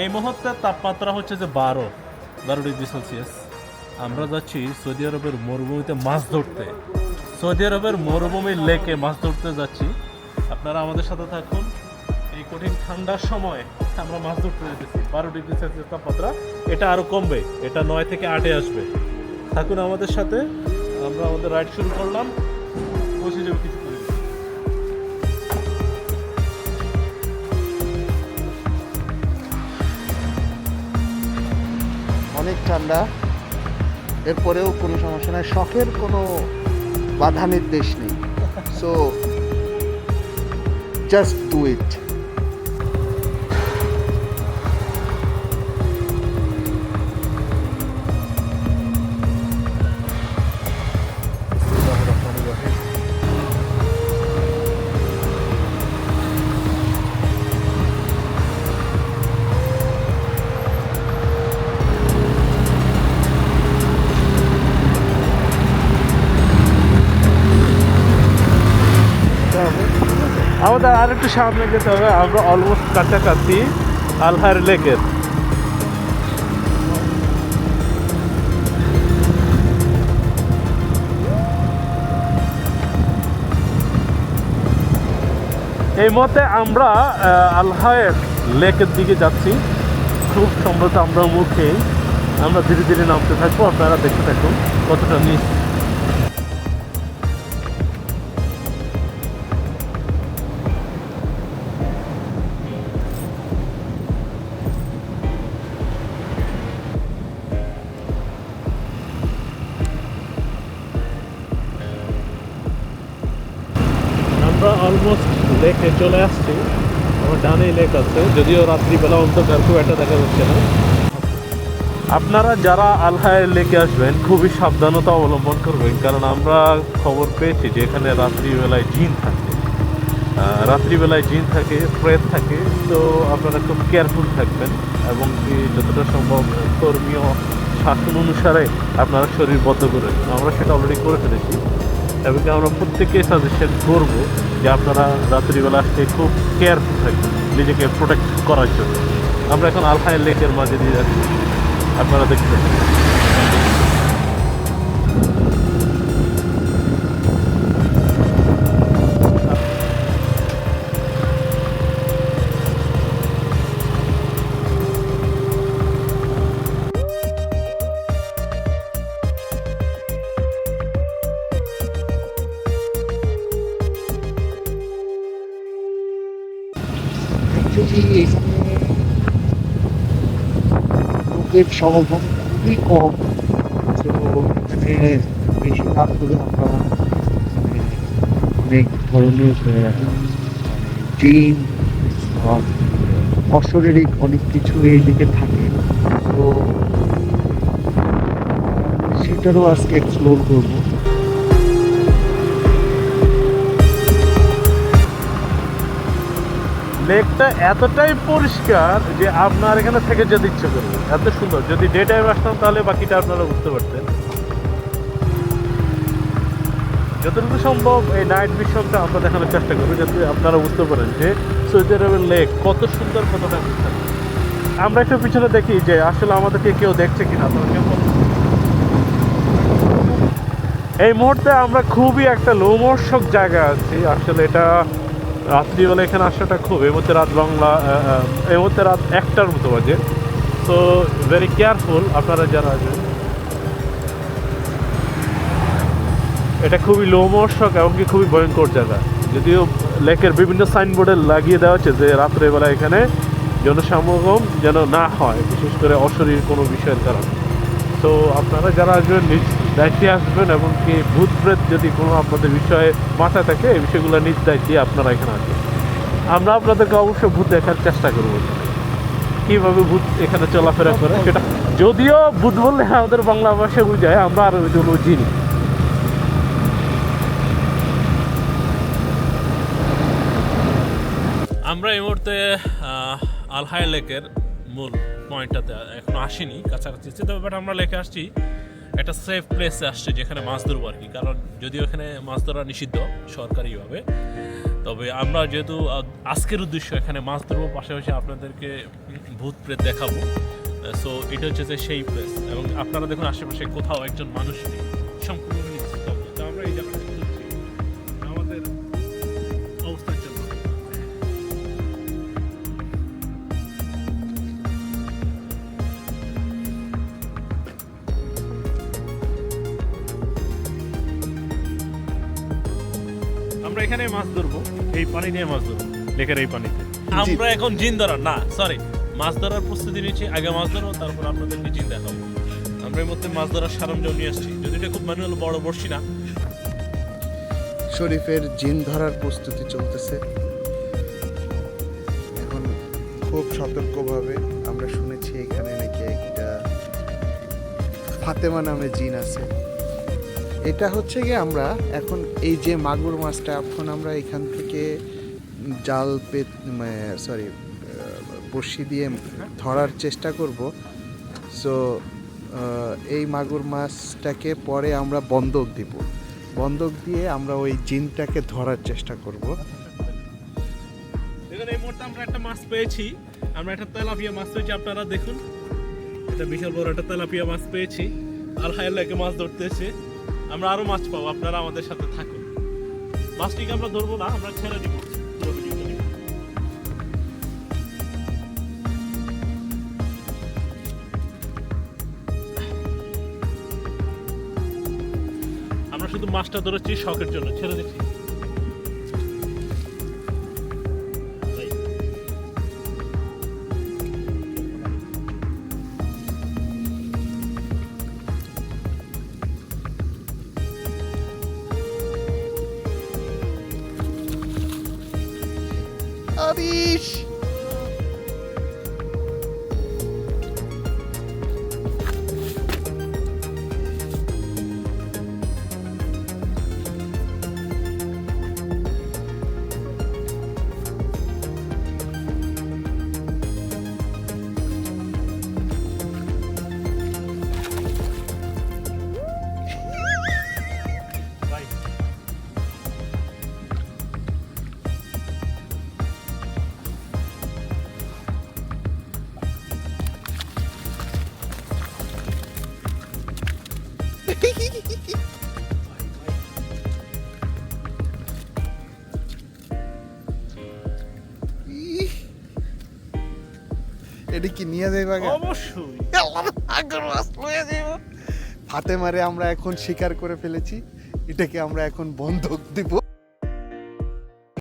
এই মুহূর্তে তাপমাত্রা হচ্ছে যে বারো বারো ডিগ্রি সেলসিয়াস। আমরা যাচ্ছি সৌদি আরবের মরুভূমিতে মাছ ধরতে। সৌদি আরবের মরুভূমির লেকে মাছ ধরতে যাচ্ছি। আপনারা আমাদের সাথে থাকুন। এই কঠিন ঠান্ডার সময় আমরা মাছ ধরতে যেতেছি। বারো ডিগ্রি সেলসিয়াস তাপমাত্রা, এটা আরও কমবে। এটা নয় থেকে আটে আসবে। থাকুন আমাদের সাথে। আমরা আমাদের রাইড শুরু করলাম। বসে যাবে কিছু অনেক ঠান্ডা। এরপরেও কোনো সমস্যা নাই। শখের কোনো বাধা নির্দেশ নেই। সো জাস্ট ডু ইট আমাদের আর একটু সামনে যেতে হবে। আমরা অলমোস্ট কাছাকাছি আলহার লেকের এই মতে আমরা আলহায়ের লেকের দিকে যাচ্ছি। খুব সম্ভবত আমরা মুখে আমরা ধীরে ধীরে নামতে থাকব। আপনারা দেখতে থাকুন কতটা নিচ অলমোস্ট চলে আসছি। আমার ডানেই লেক আছে, যদিও রাত্রিবেলা অন্ধকার, খুব একটা দেখা যাচ্ছে না। আপনারা যারা আলহায়ের লেকে আসবেন, খুবই সাবধানতা অবলম্বন করবেন, কারণ আমরা খবর পেয়েছি যে এখানে রাত্রিবেলায় জিন থাকে। রাত্রিবেলায় জিন থাকে, প্রেত থাকে, তো আপনারা খুব কেয়ারফুল থাকবেন এবং কি যতটা সম্ভব ধর্মীয় শাসন অনুসারে আপনারা শরীর বদ্ধ করে আমরা সেটা অলরেডি করে ফেলেছি। এবং আমরা প্রত্যেককে সাজেশন করব যে আপনারা রাত্রিবেলা আসতে খুব কেয়ারফুল থাকবেন, নিজেকে প্রোটেক্ট করার জন্য। আমরা এখন আলহাই লেকের মাঝে দিয়ে যাচ্ছি। আপনারা দেখতে অ্যাকচুয়ালি এখানে লোকের সমাগম খুবই কম, তো এখানে বেশিরভাগ করে আমরা মানে অনেক ধরনের জিন অশরীরিক অনেক কিছু এই দিকে থাকে। তো, সেটারও আজকে এক্সপ্লোর করব। লেকটা এতটাই পরিষ্কার যে আপনার এখানে থেকে যেতে ইচ্ছে করবে। এত সুন্দর। যদি ডে টাইম আসতাম তাহলে বাকিটা আপনারা বুঝতে পারতেন। যতটুকু সম্ভব এই নাইট ভিশনটা আমরা দেখানোর চেষ্টা করব, যাতে আপনারা বুঝতে পারেন যে সৌদি আরবের লেক কত সুন্দর, কতটা বিখ্যাত আমরা একটু পিছনে দেখি যে আসলে আমাদেরকে কেউ দেখছে কিনা এই মুহূর্তে আমরা খুবই একটা লোমর্ষক জায়গা আছি। আসলে এটা রাত্রিবেলা এখানে আসাটা খুব, এই মুহূর্তে রাত বাংলা এই মুহূর্তে রাত একটার মতো বাজে। তো ভেরি কেয়ারফুল আপনারা যারা আসবেন এটা খুবই লোমর্ষক এবং কি খুবই ভয়ঙ্কর জায়গা। যদিও লেকের বিভিন্ন সাইনবোর্ডে লাগিয়ে দেওয়া হচ্ছে যে রাত্রেবেলা এখানে জনসমাগম যেন না হয়, বিশেষ করে অশরীর কোনো বিষয়ের কারণে। তো আপনারা যারা আসবেন নিজ দায়িত্বে আসবেন এবং কি ভূত প্রেত যদি কোনো আপনাদের বিষয়ে মাথায় থাকে, এই বিষয়গুলো নিজ দায়িত্বে আপনারা এখানে আসবেন। আমরা আপনাদেরকে অবশ্যই ভূত দেখার চেষ্টা করব। কীভাবে ভূত এখানে চলাফেরা করে সেটা যদিও ভূত বললে আমাদের বাংলা ভাষায় বুঝায়, আমরা আর ওইগুলো চিনি আমরা এই মুহূর্তে আলহাই লেকের মূল পয়েন্টটাতে এখনও আসিনি, কাছাকাছি বাট আমরা লেকে আসছি একটা সেফ প্লেসে আসছে যেখানে মাছ ধরবো আর কি। কারণ যদিও এখানে মাছ ধরা নিষিদ্ধ সরকারিভাবে, তবে আমরা যেহেতু আজকের উদ্দেশ্য এখানে মাছ ধরবো, পাশাপাশি আপনাদেরকে ভূত প্রেত দেখাবো। সো এটা হচ্ছে যে সেই প্লেস এবং আপনারা দেখুন, আশেপাশে কোথাও একজন মানুষ নেই। সম্পূর্ণ আমরা এখানে মাছ ধরবো। এই পানি নিয়ে মাছ ধরবো। লেকের এই পানিতে। আমরা এখন জিন ধরার না সরি মাছ ধরার প্রস্তুতি নিচ্ছি আগে মাছ ধরবো তারপর আপনাদেরকে জিন দেখাবো। আমরা এই মধ্যে মাছ ধরার সরঞ্জাম নিয়ে আসছি। যদি এটা খুব ম্যানুয়াল বড় বড়শি না। শরীফের জিন ধরার প্রস্তুতি চলতেছে। এখন খুব সতর্কভাবে আমরা শুনেছি এখানে নাকি একটা ফাতেমা নামে জিন আছে। এটা হচ্ছে গিয়ে আমরা এখন এই যে মাগুর মাছটা, এখন আমরা এখান থেকে জাল পে সরি বড়শি দিয়ে ধরার চেষ্টা করব। সো এই মাগুর মাছটাকে পরে আমরা বন্ধক দিব। বন্ধক দিয়ে আমরা ওই জিনটাকে ধরার চেষ্টা করব। দেখুন, এই মুহূর্তে আমরা একটা মাছ পেয়েছি। আমরা একটা তেলাপিয়া মাছ পেয়েছি, আপনারা দেখুন। এটা বিশাল বড় একটা তেলাপিয়া মাছ পেয়েছি। আর হাইলাকে মাছ ধরতে এসে আমরা আরও মাছ পাবো, আপনারা আমাদের সাথে থাকুন মাছটিকে আমরা ধরবো না, আমরা ছেড়ে দিব। আমরা শুধু মাছটা ধরেছি শখের জন্য, ছেড়ে দিচ্ছি Abiş. এটা কি নিয়ে যাইবা অবশ্যই। হাতে মারে আমরা এখন স্বীকার করে ফেলেছি। এটাকে আমরা এখন বন্ধক দিব।